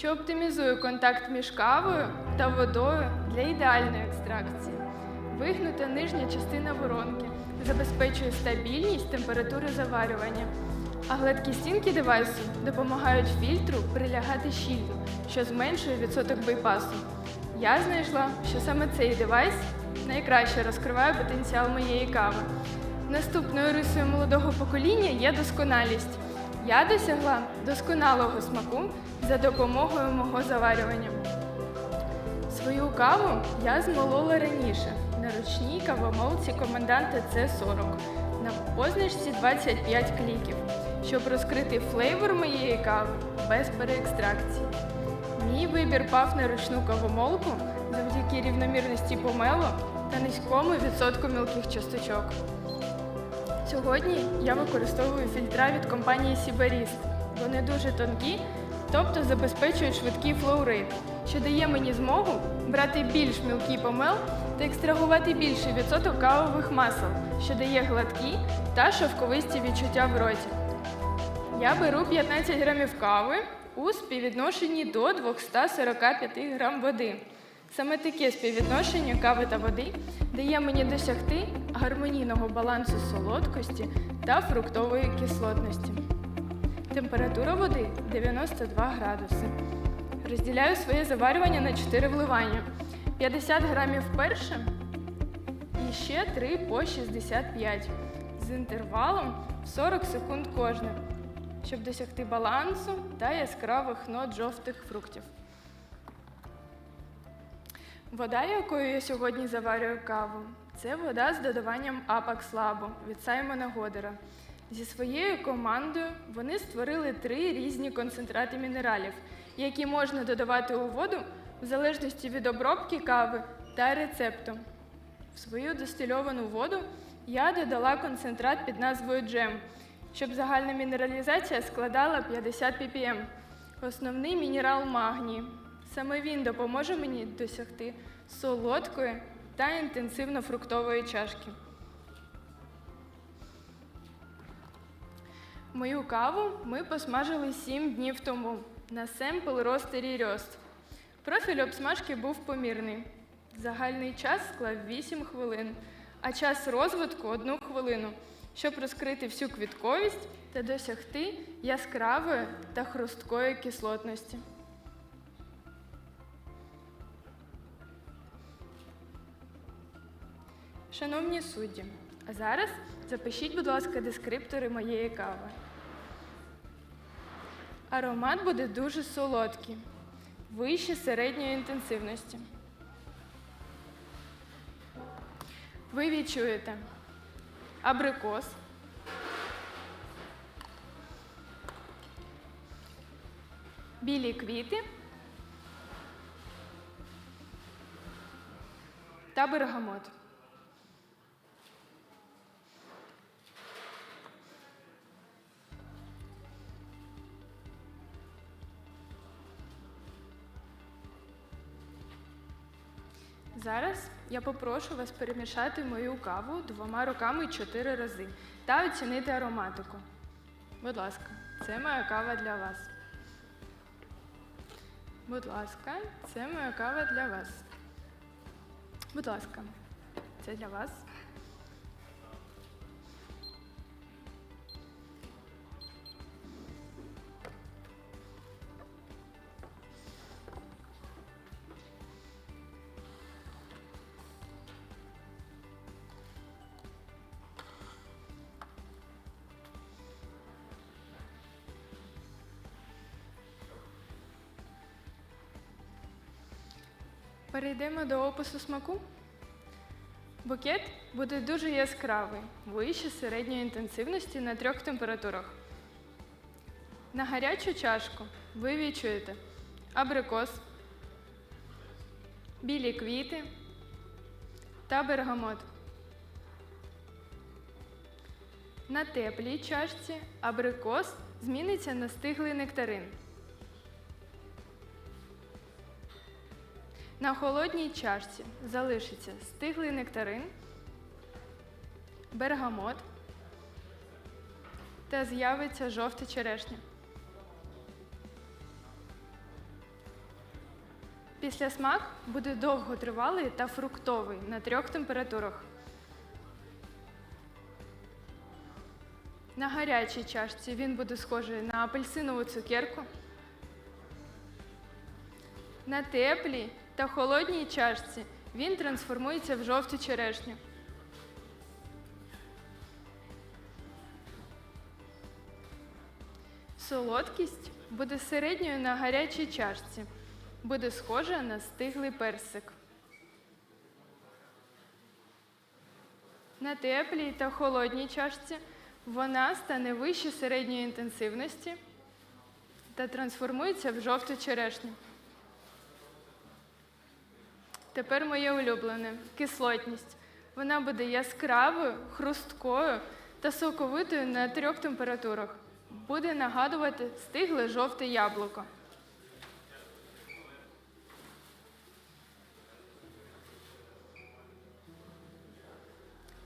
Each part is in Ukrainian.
що оптимізує контакт між кавою та водою для ідеальної екстракції. Вигнута нижня частина воронки забезпечує стабільність температури заварювання, а гладкі стінки девайсу допомагають фільтру прилягати щільно, що зменшує відсоток байпасу. Я знайшла, що саме цей девайс найкраще розкриває потенціал моєї кави. Наступною рисою молодого покоління є досконалість. Я досягла досконалого смаку за допомогою мого заварювання. Свою каву я змолола раніше на ручній кавомолці коменданта С40 на позначці 25 кліків, щоб розкрити флейвор моєї кави без переекстракції. Мій вибір пав на ручну кавомолку завдяки рівномірності помелу та низькому відсотку мілких часточок. Сьогодні я використовую фільтра від компанії Сібаріст. Вони дуже тонкі, тобто забезпечують швидкий флоу-рейт, що дає мені змогу брати більш мілкий помел та екстрагувати більший відсоток кавових масел, що дає гладкі та шовковисті відчуття в роті. Я беру 15 грамів кави у співвідношенні до 245 грам води. Саме таке співвідношення кави та води дає мені досягти гармонійного балансу солодкості та фруктової кислотності. Температура води 92 градуси. Розділяю своє заварювання на 4 вливання. 50 грамів перше і ще 3 по 65 з інтервалом в 40 секунд кожне, щоб досягти балансу та яскравих нот жовтих фруктів. Вода, якою я сьогодні заварюю каву, це вода з додаванням Apax Labo від Саймона Годера. Зі своєю командою вони створили три різні концентрати мінералів, які можна додавати у воду в залежності від обробки кави та рецепту. В свою дистильовану воду я додала концентрат під назвою джем, щоб загальна мінералізація складала 50 ppm. Основний мінерал магній. Саме він допоможе мені досягти солодкої та інтенсивно фруктової чашки. Мою каву ми посмажили 7 днів тому на семпл ростері Рьост. Профіль обсмажки був помірний. Загальний час склав 8 хвилин, а час розвитку 1 хвилину, щоб розкрити всю квітковість та досягти яскравої та хрусткої кислотності. Шановні судді, а зараз запишіть, будь ласка, дескриптори моєї кави. Аромат буде дуже солодкий, вище середньої інтенсивності. Ви відчуєте абрикос, білі квіти та бергамот. Зараз я попрошу вас перемішати мою каву двома руками чотири рази та оцінити ароматику. Будь ласка, це моя кава для вас. Будь ласка, це моя кава для вас. Будь ласка, це для вас. Перейдемо до опису смаку. Букет буде дуже яскравий, вище середньої інтенсивності на трьох температурах. На гарячу чашку ви відчуєте абрикос, білі квіти та бергамот. На теплій чашці абрикос зміниться на стиглий нектарин. На холодній чашці залишиться стиглий нектарин, бергамот та з'явиться жовта черешня. Після смак буде довготривалий та фруктовий на трьох температурах. На гарячій чашці він буде схожий на апельсинову цукерку. На теплій та холодній чашці він трансформується в жовту черешню. Солодкість буде середньою на гарячій чашці. Буде схожа на стиглий персик. На теплій та холодній чашці вона стане вище середньої інтенсивності та трансформується в жовту черешню. Тепер моє улюблене кислотність. Вона буде яскравою, хрусткою та соковитою на трьох температурах. Буде нагадувати стигле жовте яблуко.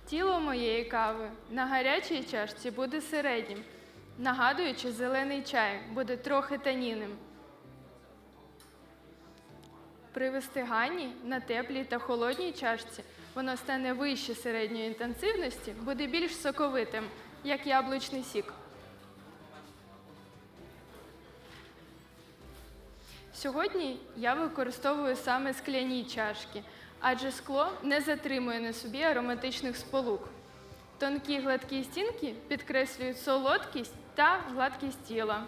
Тіло моєї кави на гарячій чашці буде середнім, нагадуючи зелений чай, буде трохи таніним. При вистиганні на теплій та холодній чашці воно стане вище середньої інтенсивності, буде більш соковитим, як яблучний сік. Сьогодні я використовую саме скляні чашки, адже скло не затримує на собі ароматичних сполук. Тонкі гладкі стінки підкреслюють солодкість та гладкість тіла.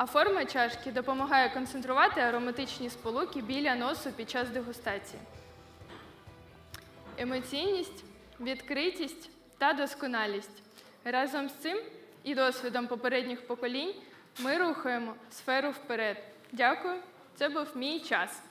А форма чашки допомагає концентрувати ароматичні сполуки біля носу під час дегустації. Емоційність, відкритість та досконалість. Разом з цим і досвідом попередніх поколінь ми рухаємо сферу вперед. Дякую, це був мій час.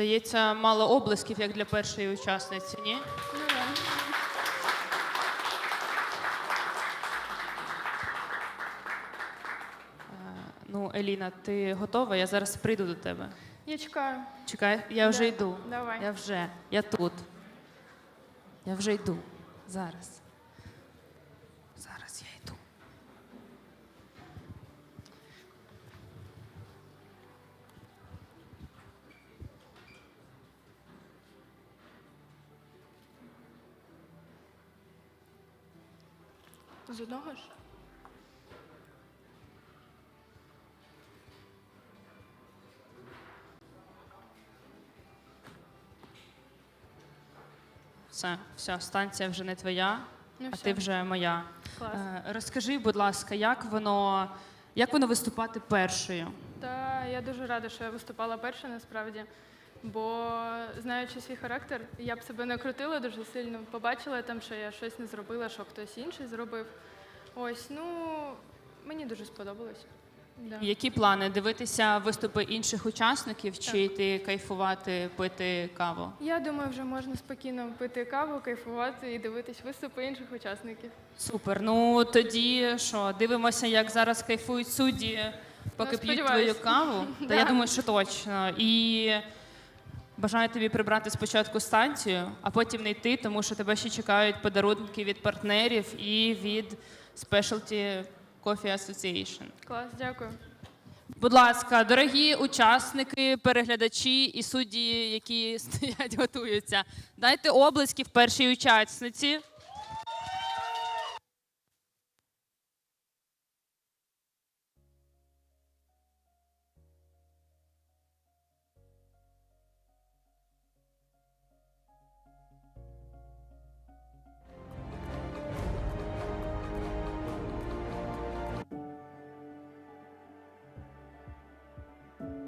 Здається, мало облисків, як для першої учасниці, ні? Ну, да. Ну, Еліна, ти готова? Я зараз прийду до тебе. Я чекаю. Чекай, я вже Да, йду. давай. Я вже, я тут. Я вже йду. Зараз. Зараз я йду. З одного ж? Все, все, станція вже не твоя, Ну, а все. ти вже моя. Клас. Е, розкажи, будь ласка, як воно, як воно виступати першою? Та я дуже рада, що я виступала перша насправді. Бо знаючи свій характер, я б себе не крутила дуже сильно. Побачила там, що я щось не зробила, що хтось інший зробив. Ось, ну мені дуже сподобалось. Да. Які плани? Дивитися виступи інших учасників чи йти кайфувати, пити каву? Я думаю, вже можна спокійно пити каву, кайфувати і дивитись виступи інших учасників. Супер. Ну тоді що, дивимося, як зараз кайфують судді, поки Ну, п'ють твою каву. Та Да. я думаю, що точно. І бажаю тобі прибрати спочатку станцію, а потім не йти, тому що тебе ще чекають подарунки від партнерів і від Specialty Coffee Association. Клас, дякую. Будь ласка, дорогі учасники, переглядачі і судді, які стоять, готуються. Дайте облиски в першій учасниці.